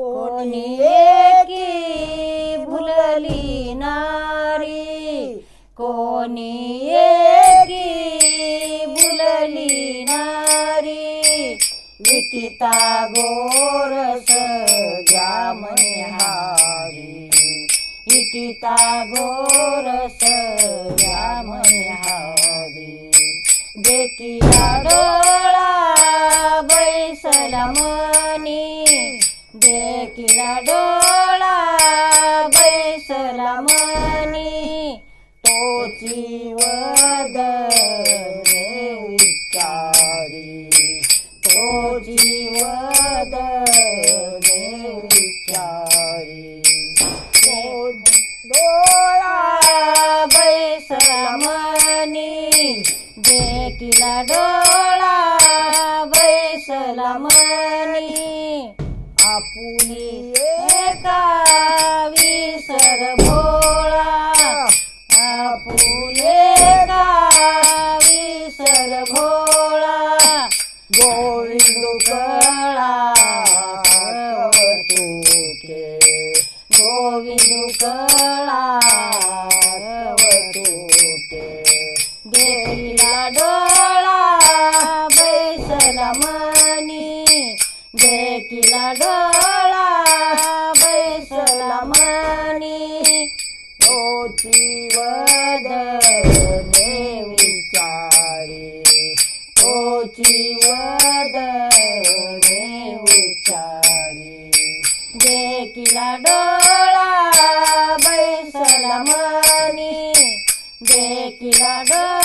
कोणी एकी भुलली नारी? कोणी एकी भुलली नारी? विकिता गोरस जामने हारी। विकिता गोरस जामने हारी। देखिया तिला डोळा बैसला मनी तोची वदने विचारी तोची वदने विचारी. डोळा बैसला मनी डोळा बैसला मनी आपुली एका विसर भोळा. आपुले का विसर भोळा. गोविंद कळा तुके. गोविंद कळा तुके. देखिला डोळा बैसला मनी. देखिला डोळा बैसला मनी. तोची वदने विचारी तोची वदने विचारी देखिला डोळा बैसला मनी. देखिला डोळा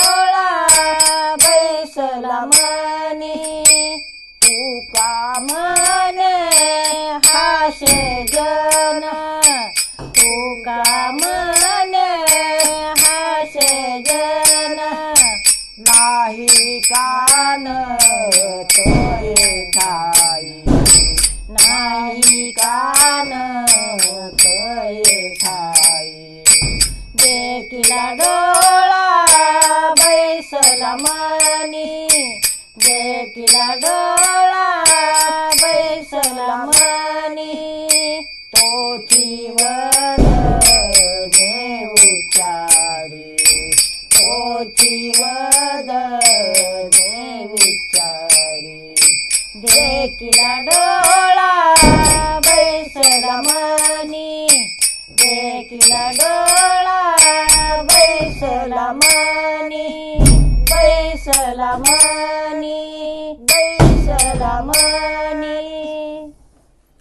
तू मने हाशे जन. तू मने हाशे जन. नाही कान तोय ठाई. नाही कान तोय ठाई. देखिला डोळा बैसला मनी. देखिला डोळा बैसला मनी तोची वदने देवचारी तोची वदने देवचारी देखिला डोळा बैसला मनी. देखिला डोळा बैसला मनी. बैसला मनी बैसला मनी.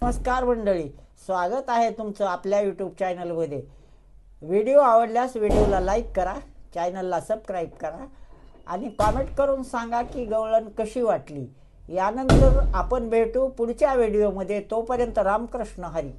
नमस्कार मंडळी. स्वागत आहे तुमचं आपल्या यूट्यूब चॅनलमध्ये व्हिडिओ आवडल्यास व्हिडिओला लाईक करा चॅनलला सबस्क्राईब करा आणि कॉमेंट करून सांगा की गवळण कशी वाटली. यानंतर आपण भेटू पुढच्या व्हिडिओमध्ये तोपर्यंत रामकृष्ण हरी.